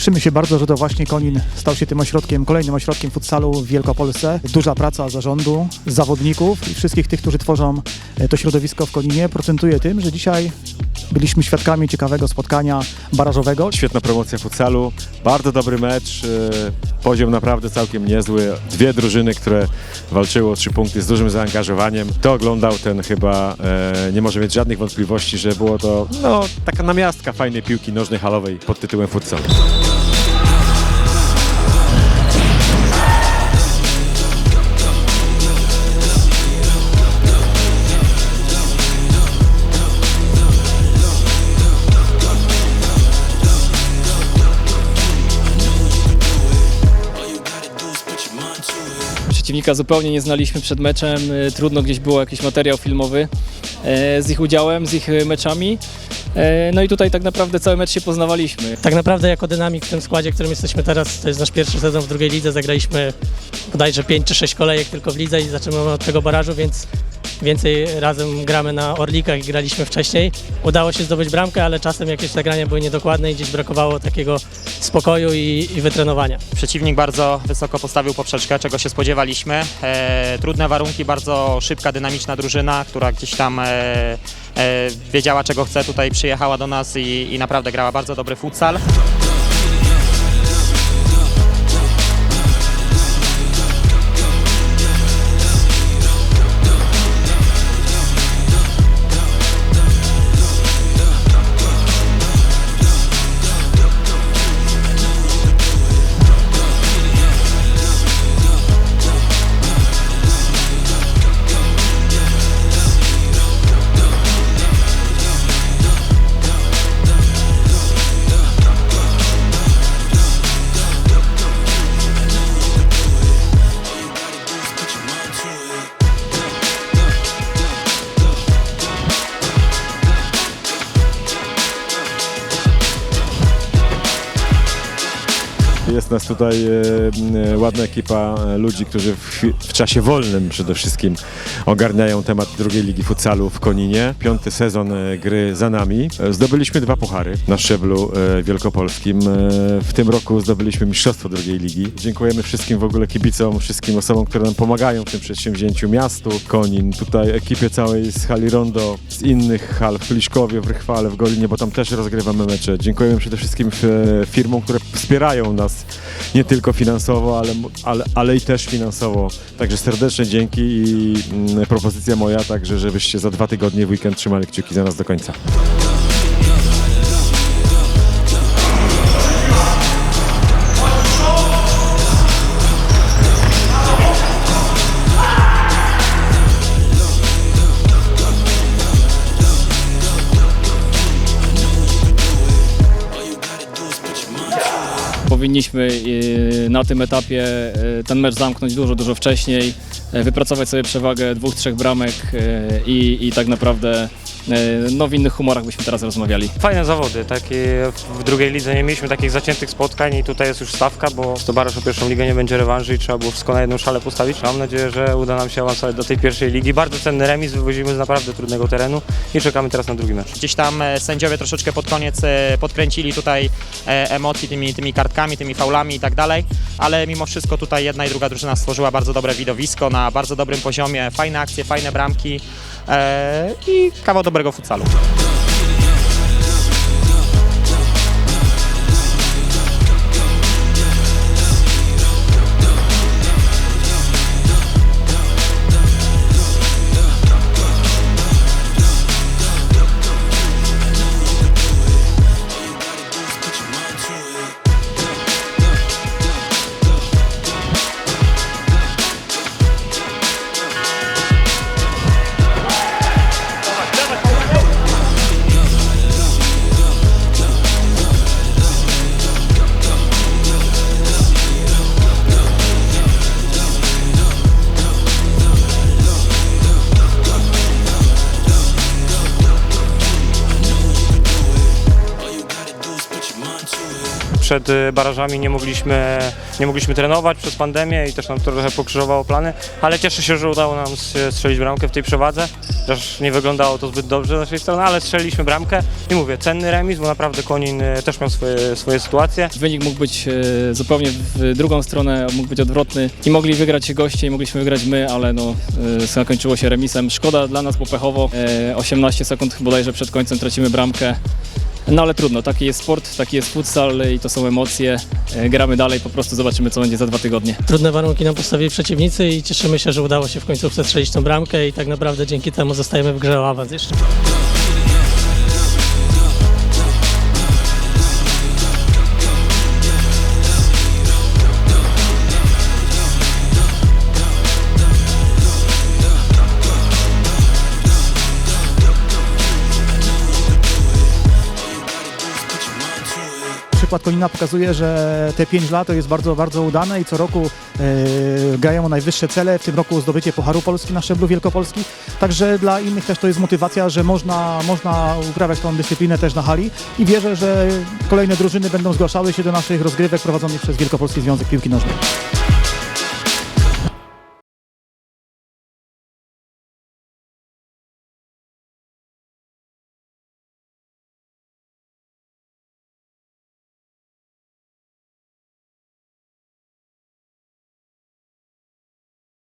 Cieszymy się bardzo, że to właśnie Konin stał się tym ośrodkiem, kolejnym ośrodkiem futsalu w Wielkopolsce. Duża praca zarządu, zawodników i wszystkich tych, którzy tworzą e, to środowisko w Koninie procentuje tym, że dzisiaj byliśmy świadkami ciekawego spotkania barażowego. Świetna promocja futsalu, bardzo dobry mecz, e, poziom naprawdę całkiem niezły. Dwie drużyny, które walczyły o trzy punkty z dużym zaangażowaniem. Kto oglądał, ten chyba e, nie może mieć żadnych wątpliwości, że było to no, taka namiastka fajnej piłki nożnej halowej pod tytułem futsal. Przeciwnika zupełnie nie znaliśmy przed meczem, y, trudno gdzieś było jakiś materiał filmowy e, z ich udziałem, z ich y, meczami. E, No i tutaj tak naprawdę cały mecz się poznawaliśmy. Tak naprawdę jako dynamik w tym składzie, w którym jesteśmy teraz, to jest nasz pierwszy sezon w drugiej lidze, zagraliśmy bodajże 5 czy 6 kolejek tylko w lidze i zaczynamy od tego barażu, więc więcej razem gramy na Orlikach i graliśmy wcześniej. Udało się zdobyć bramkę, ale czasem jakieś zagrania były niedokładne i gdzieś brakowało takiego spokoju i, i wytrenowania. Przeciwnik bardzo wysoko postawił poprzeczkę, czego się spodziewaliśmy. E, trudne warunki, bardzo szybka, dynamiczna drużyna, która gdzieś tam e, e, wiedziała czego chce, tutaj przyjechała do nas i, i naprawdę grała bardzo dobry futsal. Jest nas tutaj e, e, ładna ekipa e, ludzi, którzy w, w czasie wolnym przede wszystkim ogarniają temat drugiej ligi futsalu w Koninie. Piąty sezon e, gry za nami. Zdobyliśmy dwa puchary na szczeblu e, wielkopolskim. E, W tym roku zdobyliśmy mistrzostwo drugiej ligi. Dziękujemy wszystkim w ogóle kibicom, wszystkim osobom, które nam pomagają w tym przedsięwzięciu. Miastu Konin, tutaj ekipie całej z hali Rondo, z innych hal w Kliszkowie, w Rychwale, w Golinie, bo tam też rozgrywamy mecze. Dziękujemy przede wszystkim firmom, które wspierają nas nie tylko finansowo, ale, ale, ale i też finansowo. Także serdeczne dzięki i mm, propozycja moja, także żebyście za dwa tygodnie w weekend trzymali kciuki za nas do końca. Powinniśmy y, na tym etapie y, ten mecz zamknąć dużo, dużo wcześniej, y, wypracować sobie przewagę dwóch, trzech bramek i, i tak naprawdę no, w innych humorach byśmy teraz rozmawiali. Fajne zawody, takie w drugiej lidze nie mieliśmy takich zaciętych spotkań i tutaj jest już stawka, bo to baraż o pierwszą ligę nie będzie rewanży i trzeba było wszystko na jedną szalę postawić. Mam nadzieję, że uda nam się awansować do tej pierwszej ligi. Bardzo cenny remis, wywozimy z naprawdę trudnego terenu i czekamy teraz na drugi mecz. Gdzieś tam e, sędziowie troszeczkę pod koniec e, podkręcili tutaj e, emocji tymi, tymi kartkami, tymi faulami i tak dalej, ale mimo wszystko tutaj jedna i druga drużyna stworzyła bardzo dobre widowisko na bardzo dobrym poziomie, fajne akcje, fajne bramki e, i kawał dobrego futsalu. Przed y, barażami nie mogliśmy, nie mogliśmy trenować przez pandemię i też nam to trochę pokrzyżowało plany, ale cieszę się, że udało nam strzelić bramkę w tej przewadze, chociaż nie wyglądało to zbyt dobrze z naszej strony, ale strzeliliśmy bramkę i mówię, cenny remis, bo naprawdę Konin y, też miał swoje, swoje sytuacje. Wynik mógł być e, zupełnie w drugą stronę, mógł być odwrotny i mogli wygrać goście i mogliśmy wygrać my, ale no, zakończyło się remisem. Szkoda dla nas, bo pechowo e, 18 sekund bodajże przed końcem tracimy bramkę. No ale trudno, taki jest sport, taki jest futsal i to są emocje. E, Gramy dalej, po prostu zobaczymy co będzie za dwa tygodnie. Trudne warunki nam postawili przeciwnicy i cieszymy się, że udało się w końcu strzelić tą bramkę i tak naprawdę dzięki temu zostajemy w grze o awans jeszcze. Przykład Konina pokazuje, że te 5 lat to jest bardzo, bardzo udane i co roku e, grają o najwyższe cele, w tym roku zdobycie Pucharu Polski na szczeblu Wielkopolski. Także dla innych też to jest motywacja, że można, można uprawiać tą dyscyplinę też na hali i wierzę, że kolejne drużyny będą zgłaszały się do naszych rozgrywek prowadzonych przez Wielkopolski Związek Piłki Nożnej.